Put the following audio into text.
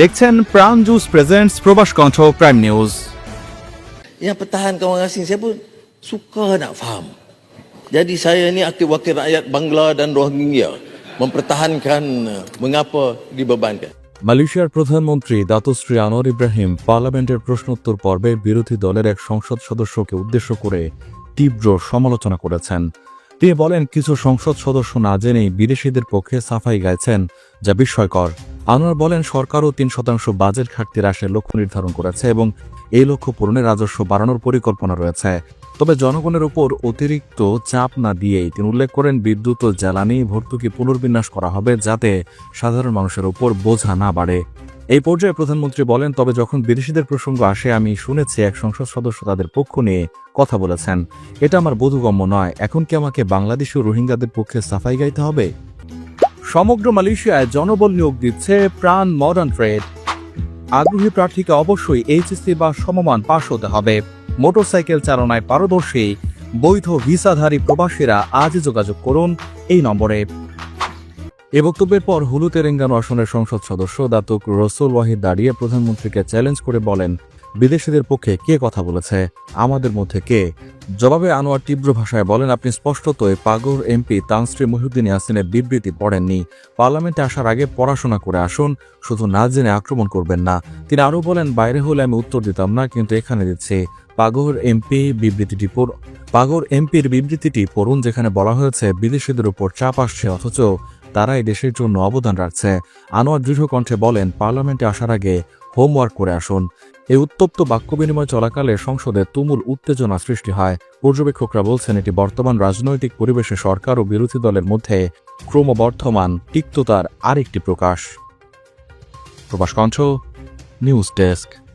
দেখছেন প্রাণ juice presents Probash Kantho prime news Yang pertahankan orang asing saya pun suka nak faham. Jadi saya ni aktif wakil rakyat Bangla dan Rohingya mempertahankan eh, mengapa dibebankan. মালয়েশিয়ার প্রধানমন্ত্রী দাতুশ্রী আনোয়ার ইব্রাহিম পার্লামেন্টের প্রশ্নোত্তর পর্বে বিরোধী দলের এক সংসদ সদস্যকে উদ্দেশ্য করে তীব্র সমালোচনা করেছেন তিনি বলেন কিছু সংসদ সদস্য না জেনেই বিদেশিদের পক্ষে সাফাই গাইছেন যা বিস্ময়কর আনোয়ার বলেন, সরকারও তিন শতাংশ বাজেট ঘাটতি হ্রাসের লক্ষ্য নির্ধারণ করেছে এবং এই লক্ষ্য পূরণে রাজস্ব বাড়ানোর পরিকল্পনা রয়েছে। তবে জনগণের উপর অতিরিক্ত চাপ না দিয়েই তিনি উল্লেখ করেন, বিদ্যুৎ ও জ্বালানি ভর্তুকি পুনর্বিন্যাস করা হবে যাতে সাধারণ মানুষের উপর বোঝা না বাড়ে। এই পর্যায়ে প্রধানমন্ত্রী বলেন, তবে যখন বিদেশিদের প্রসঙ্গ আসে, আমি শুনেছি এক সংসদ সদস্য তাদের পক্ষ নিয়ে কথা বলেছেন। এটা আমার বোধগম্য নয়। এখন কি আমাকে বাংলাদেশ ও রোহিঙ্গাদের পক্ষে সাফাই গাইতে হবে? সমগ্র মালয়েশিয়ায় জনবল নিয়োগ দিচ্ছে প্রাণ মডার্ন ট্রেড আগ্রহী প্রার্থীকে অবশ্যই এইচএসসি বা সমমান পাশ হতে হবে। মোটরসাইকেল চালনায় পারদর্শী, বৈধ ভিসাধারী প্রবাসীরা আজই যোগাযোগ করুন এই নম্বরে। এ বক্তব্যের পর হুলু তেলেঙ্গানা আসনের সংসদ সদস্য দাতুক রসুল ওয়াহিদ দাঁড়িয়ে প্রধানমন্ত্রীকে চ্যালেঞ্জ করে বলেন বিদেশিদের পক্ষে কে কথা বলেছে? আমাদের মধ্যে কে? জবাবে আনোয়ার তীব্র ভাষায় বলেন, আপনি স্পষ্টতই পাগর এমপি তানশ্রী মহিউদ্দিন ইয়াসিনের বিবৃতি পড়েননি। পার্লামেন্টে আসার আগে পড়াশোনা করে আসুন, শুধু না জেনে আক্রমণ করবেন না। তিনি আরও বলেন, বাইরে হলে আমি উত্তর দিতাম না, কিন্তু এখানে দিচ্ছি। পাগর এমপি বিবৃতিটি পাগর এমপির বিবৃতিটি পড়ুন, যেখানে বলা হয়েছে, বিদেশিদের উপর চাপ আসছে, অথচ তারা এই দেশের জন্য অবদান রাখছে। আনোয়ার দৃঢ় কণ্ঠে বলেন, পার্লামেন্টে আসার আগে হোমওয়ার্ক করে আসুন। এই উত্তপ্ত বাক্য বিনিময় চলাকালে সংসদে তুমুল উত্তেজনা সৃষ্টি হয়। পর্যবেক্ষকরা বলছেন, এটি বর্তমান রাজনৈতিক পরিবেশে সরকার ও বিরোধী দলের মধ্যে ক্রমবর্ধমান তিক্ততার আরেকটি প্রকাশ। প্রবাস কণ্ঠ, নিউজ ডেস্ক।